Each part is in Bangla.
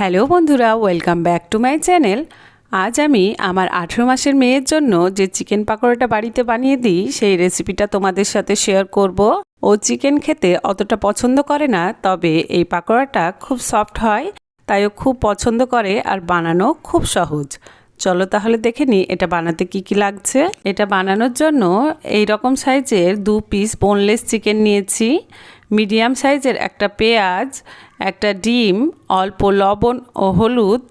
হ্যালো বন্ধুরা welcome back to my channel আজ আমি আমার আঠেরো মাসের মেয়ের জন্য যে চিকেন পাকোড়াটা বাড়িতে বানিয়ে দিই, সেই রেসিপিটা তোমাদের সাথে শেয়ার করব। ও চিকেন খেতে অতটা পছন্দ করে না, তবে এই পাকোড়াটা খুব সফট হয়, তাই ও খুব পছন্দ করে আর বানানো খুব সহজ। চলো তাহলে দেখে নিই এটা বানাতে কি কি লাগছে। এটা বানানোর জন্য এই রকম সাইজের দু পিস বোনলেস চিকেন নিয়েছি। মিডিয়াম সাইজের একটা পেঁয়াজ একটা ডিম, অল্প লবণ ও হলুদ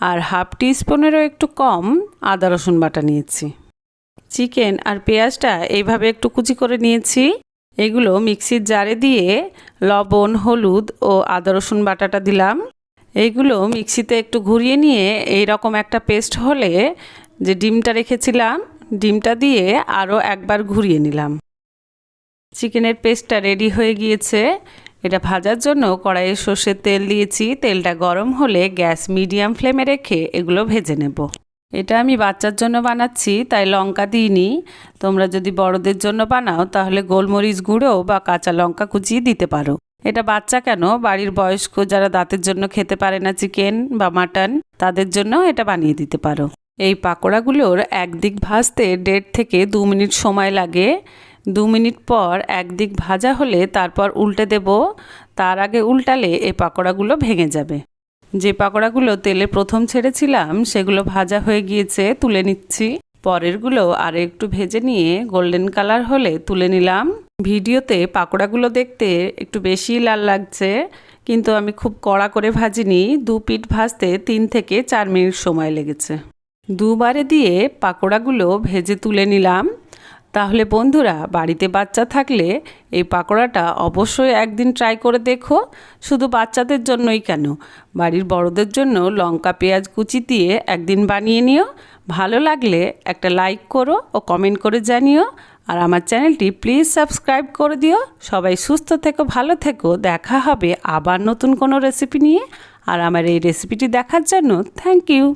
আর হাফ টিস্পুনেরও একটু কম আদা, রসুন বাটা নিয়েছি। চিকেন আর পেঁয়াজটা এইভাবে একটু কুচি করে নিয়েছি। এগুলো মিক্সির জারে দিয়ে লবণ, হলুদ ও আদা, রসুন বাটাটা দিলাম। এইগুলো মিক্সিতে একটু ঘুরিয়ে নিয়ে এই রকম একটা পেস্ট হলে যে ডিমটা রেখেছিলাম, ডিমটা দিয়ে আরও একবার ঘুরিয়ে নিলাম। চিকেনের পেস্টটা রেডি হয়ে গিয়েছে। এটা ভাজার জন্য কড়াইয়ে সর্ষের তেল দিয়েছি। তেলটা গরম হলে গ্যাস মিডিয়াম ফ্লেমে রেখে এগুলো ভেজে নেব। এটা আমি বাচ্চার জন্য বানাচ্ছি, তাই লঙ্কা দিইনি। তোমরা যদি বড়দের জন্য বানাও, তাহলে গোলমরিচ গুঁড়ো বা কাঁচা লঙ্কা কুচিয়ে দিতে পারো। এটা বাচ্চা কেন? বাড়ির বয়স্ক যারা দাঁতের জন্য খেতে পারে না চিকেন বা মাটন, তাদের জন্য এটা বানিয়ে দিতে পারো। এই পাকোড়াগুলোর একদিক ভাজতে দেড় থেকে দু মিনিট সময় লাগে। দু মিনিট পর একদিক ভাজা হলে তারপর উল্টে দেব, তার আগে উল্টালে এই পাকোড়াগুলো ভেঙে যাবে। যে পাকোড়াগুলো তেলে প্রথম ছেড়েছিলাম, সেগুলো ভাজা হয়ে গিয়েছে, তুলে নিচ্ছি। পরেরগুলো আর একটু ভেজে নিয়ে গোল্ডেন কালার হলে তুলে নিলাম। ভিডিওতে পাকোড়াগুলো দেখতে একটু বেশি লাল লাগছে, কিন্তু আমি খুব কড়া করে ভাজিনি। দু পিঠ ভাজতে তিন থেকে চার মিনিট সময় লেগেছে। দুবারে দিয়ে পাকোড়াগুলো ভেজে তুলে নিলাম। তাহলে বন্ধুরা, বাড়িতে বাচ্চা থাকলে এই পাকোড়াটা অবশ্যই একদিন ট্রাই করে দেখো। শুধু বাচ্চাদের জন্যই কেন? বাড়ির বড়দের জন্য লঙ্কা, পেঁয়াজ, কুচি দিয়ে একদিন বানিয়ে নিও। ভালো লাগলে একটা লাইক করো ও কমেন্ট করে জানিও। আর আমার চ্যানেলটি প্লিজ সাবস্ক্রাইব করে দিও। সবাই সুস্থ থেকো, ভালো থেকো। দেখা হবে আবার নতুন কোনো রেসিপি নিয়ে। আর আমার এই রেসিপিটি দেখার জন্য থ্যাংক ইউ